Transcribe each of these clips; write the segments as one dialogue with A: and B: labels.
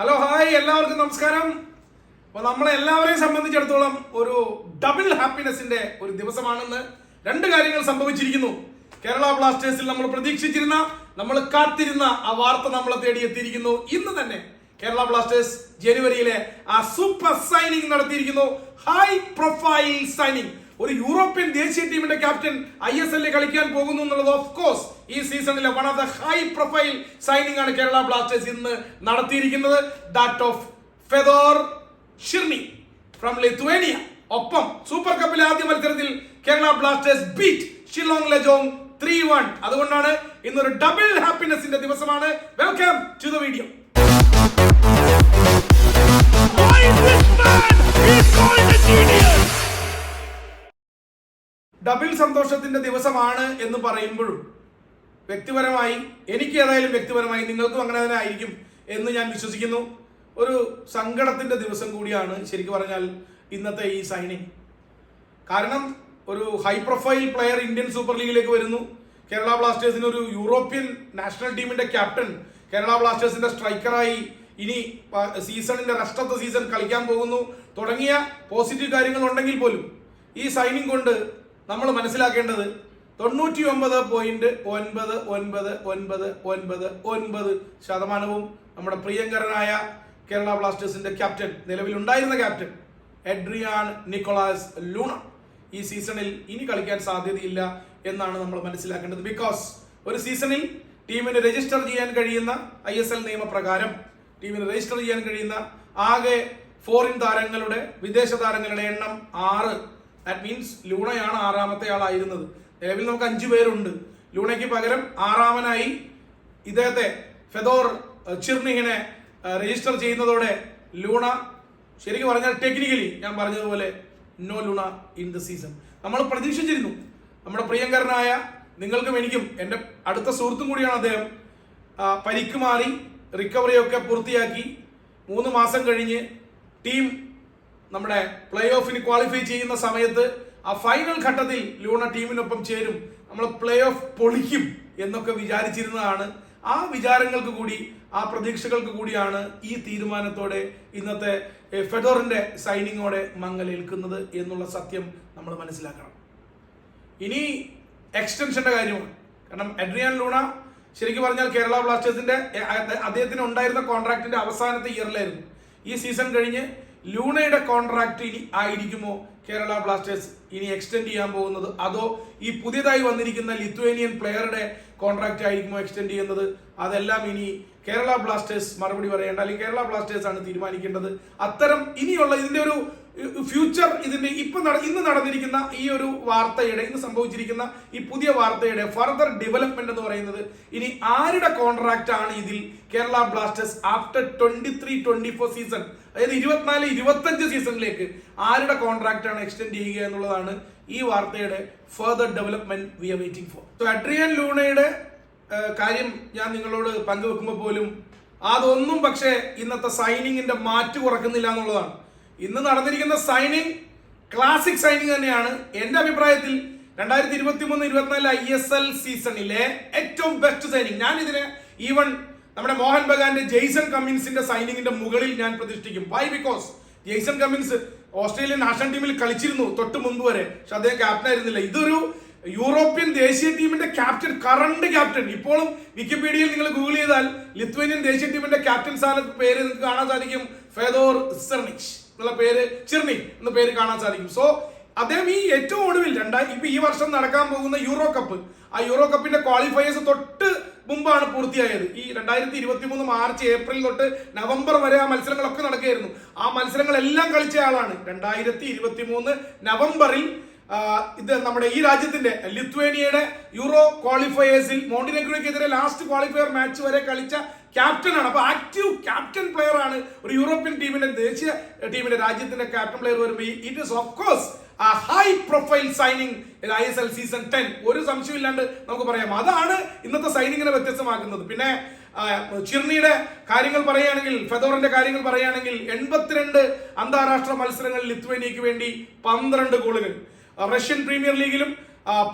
A: Hello hi എല്ലാവർക്കും നമസ്കാരം. അപ്പൊ നമ്മളെ എല്ലാവരെയും സംബന്ധിച്ചിടത്തോളം ഒരു ഡബിൾ ഹാപ്പിനെസിന്റെ ഒരു ദിവസമാണെന്ന് രണ്ട് കാര്യങ്ങൾ സംഭവിച്ചിരിക്കുന്നു. കേരള ബ്ലാസ്റ്റേഴ്സിൽ നമ്മൾ പ്രതീക്ഷിച്ചിരുന്ന നമ്മൾ കാത്തിരുന്ന ആ വാർത്ത നമ്മളെ തേടി എത്തിയിരിക്കുന്നു. ഇന്ന് തന്നെ കേരള ബ്ലാസ്റ്റേഴ്സ് ജനുവരിയിലെ ആ സൂപ്പർ സൈനിങ് നടത്തിയിരിക്കുന്നു. ഹൈ പ്രൊഫൈൽ സൈനിങ് ഒരു യൂറോപ്യൻ ദേശീയ ടീമിന്റെ ക്യാപ്റ്റൻ ഐ എസ് എല്ലിൽ കളിക്കാൻ പോകുന്നു എന്നുള്ളത് ഓഫ് കോഴ്സ് ഈ സീസണിലെ one of the high profile signing ആണ് കേരള ബ്ലാസ്റ്റേഴ്സ് ഇന്ന് നടത്തിയിരിക്കുന്നത്. That of Fedor Cernych from Lithuania ഒപ്പം സൂപ്പർ കപ്പിലെ ആദ്യ മത്സരത്തിൽ Kerala Blasters beat Shillong Lajong three one അതുകൊണ്ടാണ് ഇന്നൊരു ഡബിൾ ഹാപ്പിനെസിന്റെ ദിവസമാണ്. Welcome to the video
B: Why this man? He's going to!
A: Double സന്തോഷത്തിന്റെ ദിവസമാണ് എന്ന് പറയുമ്പോഴും വ്യക്തിപരമായി എനിക്ക് ഏതായാലും വ്യക്തിപരമായി നിങ്ങൾക്കും അങ്ങനെ തന്നെ ആയിരിക്കും എന്ന് ഞാൻ വിശ്വസിക്കുന്നു. ഒരു സങ്കടത്തിന്റെ ദിവസം കൂടിയാണ് ശരിക്കും പറഞ്ഞാൽ ഇന്നത്തെ ഈ സൈനിങ് കാരണം ഒരു high profile player Indian super ലീഗിലേക്ക് വരുന്നു. കേരള ബ്ലാസ്റ്റേഴ്സിന് ഒരു യൂറോപ്യൻ നാഷണൽ ടീമിന്റെ ക്യാപ്റ്റൻ കേരള ബ്ലാസ്റ്റേഴ്സിന്റെ സ്ട്രൈക്കറായി ഇനി സീസണിന്റെ റെസ്റ്റ് ഓഫ് ദ സീസൺ കളിക്കാൻ പോകുന്നു. തുടങ്ങിയ പോസിറ്റീവ് കാര്യങ്ങൾ ഉണ്ടെങ്കിൽ പോലും ഈ സൈനിങ് കൊണ്ട് നമ്മൾ മനസ്സിലാക്കേണ്ടത് തൊണ്ണൂറ്റി ഒമ്പത് പോയിന്റ് ഒൻപത് ഒൻപത് ഒൻപത് ഒൻപത് ഒൻപത് ശതമാനവും നമ്മുടെ പ്രിയങ്കരനായ കേരള ബ്ലാസ്റ്റേഴ്സിന്റെ ക്യാപ്റ്റൻ നിലവിലുണ്ടായിരുന്ന ക്യാപ്റ്റൻ എഡ്രിയാൻ നിക്കോളാസ് ലൂണ. ഈ സീസണിൽ ഇനി കളിക്കാൻ സാധ്യതയില്ല എന്നാണ് നമ്മൾ മനസ്സിലാക്കേണ്ടത്. ബിക്കോസ് ഒരു സീസണിൽ ടീമിന് രജിസ്റ്റർ ചെയ്യാൻ കഴിയുന്ന ഐ എസ് എൽ നിയമപ്രകാരം ടീമിന് രജിസ്റ്റർ ചെയ്യാൻ കഴിയുന്ന ആകെ ഫോറിൻ താരങ്ങളുടെ വിദേശ താരങ്ങളുടെ എണ്ണം ആറ്. ദാറ്റ് മീൻസ് ലൂണയാണ് ആറാമത്തെ ആളായിരുന്നത്. നിലവിൽ നമുക്ക് അഞ്ചു പേരുണ്ട്. ലൂണയ്ക്ക് പകരം ആറാമനായി ഇദ്ദേഹത്തെ ഫെദോർ ചിർണിങ്ങിനെ രജിസ്റ്റർ ചെയ്യുന്നതോടെ ലൂണ ശരിക്കും പറഞ്ഞാൽ ടെക്നിക്കലി ഞാൻ പറഞ്ഞതുപോലെ no Luna in the season നമ്മൾ പ്രതീക്ഷിച്ചിരുന്നു. നമ്മുടെ പ്രിയങ്കരനായ നിങ്ങൾക്കും എനിക്കും എന്റെ അടുത്ത സുഹൃത്തും കൂടിയാണ് അദ്ദേഹം. പരിക്ക് മാറി റിക്കവറി ഒക്കെ പൂർത്തിയാക്കി മൂന്ന് മാസം കഴിഞ്ഞ് ടീം നമ്മുടെ പ്ലേ ഓഫിന് ക്വാളിഫൈ ചെയ്യുന്ന സമയത്ത് ആ ഫൈനൽ ഘട്ടത്തിൽ ലൂണ ടീമിനൊപ്പം ചേരും. നമ്മൾ പ്ലേ ഓഫ് പൊളിക്കും എന്നൊക്കെ വിചാരിച്ചിരുന്നതാണ്. ആ വിചാരങ്ങൾക്ക് കൂടി ആ പ്രതീക്ഷകൾക്ക് കൂടിയാണ് ഈ തീരുമാനത്തോടെ ഇന്നത്തെ ഫെഡോറിന്റെ സൈനിങ്ങോടെ മങ്ങലേൽക്കുന്നത് എന്നുള്ള സത്യം നമ്മൾ മനസ്സിലാക്കണം. ഇനി എക്സ്റ്റൻഷന്റെ കാര്യമാണ്. കാരണം അഡ്രിയാൻ ലൂണ ശരിക്കും പറഞ്ഞാൽ കേരള ബ്ലാസ്റ്റേഴ്സിന്റെ അദ്ദേഹത്തിന് ഉണ്ടായിരുന്ന കോൺട്രാക്ടിന്റെ അവസാനത്തെ ഇയറിലായിരുന്നു ഈ സീസൺ കഴിഞ്ഞ് ലൂണയുടെ കോൺട്രാക്ട് ഇനി ആയിരിക്കുമോ? കേരള ബ്ലാസ്റ്റേഴ്സ് ഇനി എക്സ്റ്റെൻഡ് ചെയ്യാൻ പോകുന്നത് അതോ ഈ പുതിയതായി വന്നിരിക്കുന്ന ലിത്വേനിയൻ പ്ലെയറുടെ കോൺട്രാക്റ്റ് ആയിരിക്കുമോ എക്സ്റ്റെൻഡ് ചെയ്യുന്നത്? അതെല്ലാം ഇനി കേരള ബ്ലാസ്റ്റേഴ്സ് മറുപടി പറയേണ്ട അല്ലെങ്കിൽ കേരള ബ്ലാസ്റ്റേഴ്സ് ആണ് തീരുമാനിക്കേണ്ടത്. അത്തരം ഇനിയുള്ള ഇതിന്റെ ഒരു ഫ്യൂച്ചർ ഇതിന്റെ ഇപ്പൊ നട- ഇന്ന് നടന്നിരിക്കുന്ന ഈ ഒരു വാർത്തയുടെ ഇന്ന് സംഭവിച്ചിരിക്കുന്ന ഈ പുതിയ വാർത്തയുടെ ഫർദർ ഡെവലപ്മെന്റ് എന്ന് പറയുന്നത് ഇനി ആരുടെ കോൺട്രാക്റ്റ് ആണ് ഇതിൽ Kerala Blasters after twenty three twenty four season അതായത് ഇരുപത്തിനാല് ഇരുപത്തഞ്ച് സീസണിലേക്ക് ആരുടെ കോൺട്രാക്റ്റ് ആണ് എക്സ്റ്റെൻഡ് ചെയ്യുക എന്നുള്ളതാണ് ഈ വാർത്തയുടെ further development we are waiting for so Adrian ലൂണയുടെ കാര്യം ഞാൻ നിങ്ങളോട് പങ്കുവെക്കുമ്പോൾ പോലും അതൊന്നും പക്ഷേ ഇന്നത്തെ സൈനിങ്ങിന്റെ മാറ്റ് കുറക്കുന്നില്ല എന്നുള്ളതാണ്. ഇന്ന് നടന്നിരിക്കുന്ന സൈനിങ് ക്ലാസിക് സൈനിങ് തന്നെയാണ്. എന്റെ അഭിപ്രായത്തിൽ രണ്ടായിരത്തി ഇരുപത്തി മൂന്ന് ഇരുപത്തിനാല് ഐ എസ് എൽ സീസണിലെ ഏറ്റവും ബെസ്റ്റ് സൈനിങ് ഞാൻ ഇതിനെ ഈവൺ നമ്മുടെ മോഹൻ ബഗാന്റെ ജെയ്സൺ കമ്മിൻസിന്റെ സൈനിങ്ങിന്റെ മുകളിൽ ഞാൻ പ്രതിഷ്ഠിക്കും. Why because Jason Cummings Australian national ടീമിൽ കളിച്ചിരുന്നു തൊട്ട് മുമ്പ് വരെ. പക്ഷെ അദ്ദേഹം ക്യാപ്റ്റൻ ആയിരുന്നില്ല. ഇതൊരു യൂറോപ്യൻ ദേശീയ ടീമിന്റെ ക്യാപ്റ്റൻ കറണ്ട് ക്യാപ്റ്റൻ ഇപ്പോഴും വിക്കിപീഡിയയിൽ നിങ്ങൾ ഗൂഗിൾ ചെയ്താൽ ലിത്വേനിയൻ ദേശീയ ടീമിന്റെ ക്യാപ്റ്റൻ സ്ഥാനത്ത് പേര് നിങ്ങൾക്ക് കാണാൻ സാധിക്കും. Fedor Cernych. എന്നുള്ള പേര് ചിർണി എന്ന പേര് കാണാൻ സാധിക്കും. സോ അദ്ദേഹം ഈ ഏറ്റവും ഒടുവിൽ രണ്ടായി ഇപ്പൊ ഈ വർഷം നടക്കാൻ പോകുന്ന യൂറോ കപ്പ് ആ യൂറോ കപ്പിന്റെ ക്വാളിഫയേഴ്സ് തൊട്ട് മുമ്പാണ് പൂർത്തിയായത്. ഈ രണ്ടായിരത്തി ഇരുപത്തി മൂന്ന് മാർച്ച് ഏപ്രിൽ തൊട്ട് നവംബർ വരെ ആ മത്സരങ്ങളൊക്കെ നടക്കുകയായിരുന്നു. ആ മത്സരങ്ങളെല്ലാം കളിച്ച ആളാണ്. രണ്ടായിരത്തി ഇരുപത്തി മൂന്ന് നവംബറിൽ ഇത് നമ്മുടെ ഈ രാജ്യത്തിന്റെ ലിത്വേനിയയുടെ യൂറോ ക്വാളിഫയേഴ്സിൽ മോണ്ടിനെഗ്രോയ്ക്കെതിരെ ലാസ്റ്റ് ക്വാളിഫയർ മാച്ച് വരെ കളിച്ച ക്യാപ്റ്റനാണ് അപ്പൊ ആക്റ്റീവ് ക്യാപ്റ്റൻ പ്ലെയർ ആണ് ഒരു യൂറോപ്യൻ ടീമിന്റെ ദേശീയ ടീമിന്റെ രാജ്യത്തിന്റെ ക്യാപ്റ്റൻ പ്ലെയർ വരുമ്പോൾ ഇറ്റ് ഇസ് ഓഫ് കോഴ്സ് ആ high profile signing I S L season ten ഒരു സംശയമില്ലാണ്ട് നമുക്ക് പറയാം. അതാണ് ഇന്നത്തെ സൈനിങ്ങിനെ വ്യത്യസ്തമാക്കുന്നത്. പിന്നെ ചിർണിയുടെ കാര്യങ്ങൾ പറയുകയാണെങ്കിൽ ഫെദോറിന്റെ കാര്യങ്ങൾ പറയുകയാണെങ്കിൽ എൺപത്തിരണ്ട് അന്താരാഷ്ട്ര മത്സരങ്ങളിൽ ലിത്വേനിയക്ക് വേണ്ടി പന്ത്രണ്ട് ഗോളുകൾ. റഷ്യൻ പ്രീമിയർ ലീഗിലും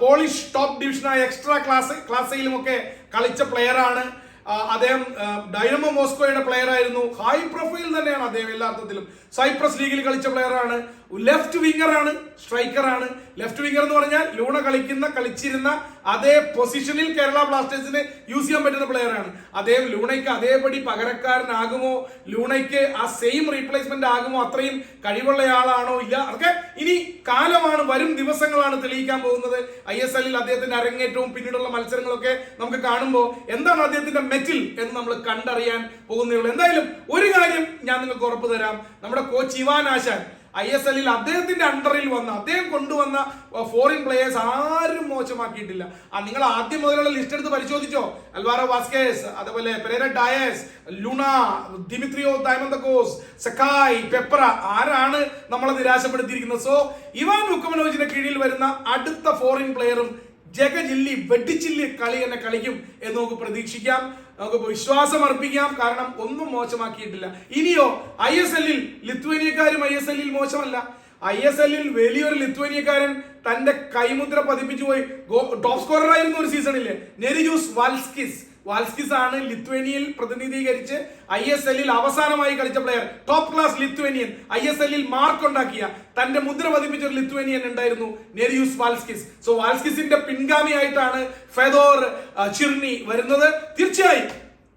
A: പോളിഷ് ടോപ്പ് ഡിവിഷനായ എക്സ്ട്രാ ക്ലാസ് ക്ലാസ്സയിലും ഒക്കെ കളിച്ച പ്ലെയറാണ് അദ്ദേഹം ഡൈനമോ മോസ്കോയുടെ പ്ലെയർ ആയിരുന്നു. ഹൈ പ്രൊഫൈൽ തന്നെയാണ് അദ്ദേഹം എല്ലാ അർത്ഥത്തിലും സൈപ്രസ് ലീഗിൽ കളിച്ച പ്ലെയർ ആണ്. ലെഫ്റ്റ് സ്ട്രൈക്കർ ആണ് ലെഫ്റ്റ് വിങ്ങർ എന്ന് പറഞ്ഞാൽ ലൂണ കളിക്കുന്ന കളിച്ചിരുന്ന അതേ പൊസിഷനിൽ കേരള ബ്ലാസ്റ്റേഴ്സിന് യൂസ് ചെയ്യാൻ പറ്റുന്ന പ്ലെയർ ആണ് അദ്ദേഹം ലൂണയ്ക്ക് അതേപടി പകരക്കാരനാകുമോ ലൂണയ്ക്ക് ആ സെയിം റീപ്ലേസ്മെന്റ് ആകുമോ അത്രയും കഴിവുള്ളയാളാണോ ഇല്ല. അതൊക്കെ ഇനി കാലമാണ് വരും ദിവസങ്ങളാണ് തെളിയിക്കാൻ പോകുന്നത്. ഐ എസ് എല്ലിൽ അദ്ദേഹത്തിന്റെ അരങ്ങേറ്റവും പിന്നീടുള്ള മത്സരങ്ങളൊക്കെ നമുക്ക് കാണുമ്പോൾ എന്താണ് അദ്ദേഹത്തിന്റെ മെറ്റിൽ എന്ന് നമ്മൾ കണ്ടറിയാൻ പോകുന്നേ ഉള്ളൂ. എന്തായാലും ഒരു കാര്യം ഞാൻ നിങ്ങൾക്ക് ഉറപ്പ് തരാം. നമ്മുടെ കോച്ച് ഇവാൻ ആശാൻ ഐ എസ് എല്ലിൽ അദ്ദേഹത്തിന്റെ അണ്ടറിൽ വന്ന അദ്ദേഹം കൊണ്ടുവന്ന ഫോറിൻ പ്ലേയേഴ്സ് ആരും മോശമാക്കിയിട്ടില്ല. നിങ്ങൾ ആദ്യം മുതലുള്ള ലിസ്റ്റ് എടുത്ത് പരിശോധിച്ചോ? അൽവാറോ വാസ്കേസ് അതുപോലെ Pereyra Diaz Luna Dimitrios Diamantakos Sakai Peprah ആരാണ് നമ്മളെ നിരാശപ്പെടുത്തിയിരിക്കുന്നത്? സോ ഇവാൻ ഹുക്കമനോജിന്റെ കീഴിൽ വരുന്ന അടുത്ത ഫോറിൻ പ്ലെയറും ജഗജില്ലി വെട്ടിച്ചില്ലി കളി തന്നെ കളിക്കും എന്ന് നമുക്ക് പ്രതീക്ഷിക്കാം. നമുക്ക് വിശ്വാസം അർപ്പിക്കാം. കാരണം ഒന്നും മോശമാക്കിയിട്ടില്ല. ഇനിയോ ഐ എസ് എല്ലിൽ ലിത്വേനിയക്കാരും ഐ എസ് എല്ലിൽ മോശമല്ല. ഐ എസ് എല്ലിൽ വലിയൊരു ലിത്വേനിയക്കാരൻ തന്റെ കൈമുദ്ര പതിപ്പിച്ചു പോയി ടോപ്പ് സ്കോറർ ആയിരുന്നു ഒരു സീസണിൽ നെരിജൂസ് വാൽസ്കിസ്. വാൽസ്കിസ് ആണ് ലിത്വേനിയയിൽ പ്രതിനിധീകരിച്ച് ഐ എസ് എല്ലിൽ അവസാനമായി കളിച്ച player top class Lithuanian. I S എല്ലിൽ മാർക്ക് ഉണ്ടാക്കിയ തന്റെ മുദ്ര പതിപ്പിച്ച ഒരു ലിത്വേനിയൻ ഉണ്ടായിരുന്നു നെരിയൂസ് വാൽസ്കിസ്. സോ വാൽസ്കിസിന്റെ പിൻഗാമിയായിട്ടാണ് ഫെദോർ ചിർണി വരുന്നത്. തീർച്ചയായും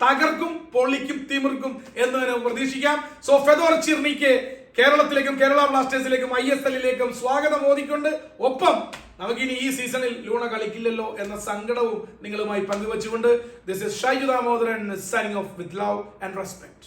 A: തകർക്കും പൊള്ളിക്കും തിമിർക്കും എന്ന് പ്രതീക്ഷിക്കാം. സോ ഫെദോർ ചിർണിക്ക് കേരളത്തിലേക്കും കേരള ബ്ലാസ്റ്റേഴ്സിലേക്കും ഐ എസ് എല്ലിലേക്കും സ്വാഗതം ഓതിക്കൊണ്ട് ഒപ്പം നമുക്കിനി ഈ സീസണിൽ ലൂണ കളിക്കില്ലല്ലോ എന്ന സങ്കടവും നിങ്ങളുമായി പങ്കുവച്ചുകൊണ്ട്. This is Shaiju Damodaran signing off with love and respect